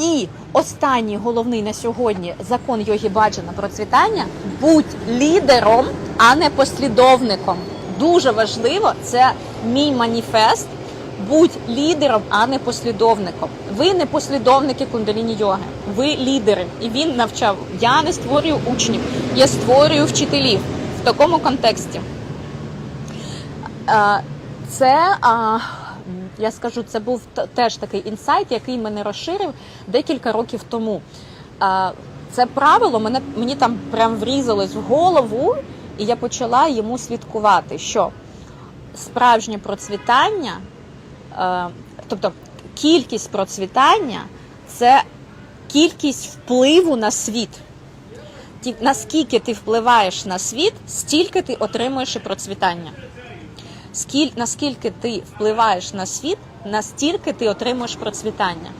І останній головний на сьогодні закон йогі баджана процвітання будь лідером, а не послідовником. Дуже важливо, це мій маніфест. Будь лідером, а не послідовником. Ви не послідовники кундаліні йоги, ви лідери. І він навчав. Я не створюю учнів, я створюю вчителів в такому контексті. Е, Це я скажу, це був теж такий інсайт, який мене розширив декілька років тому. Це правило мене мені там прям врізалось в голову, і я почала йому слідкувати, що справжнє процвітання, е, тобто кількість процвітання це кількість впливу на світ. Наскільки ти впливаєш на світ, стільки ти отримуєш і процвітання. Скіль, наскільки ти впливаєш на світ, настільки ти отримуєш процвітання.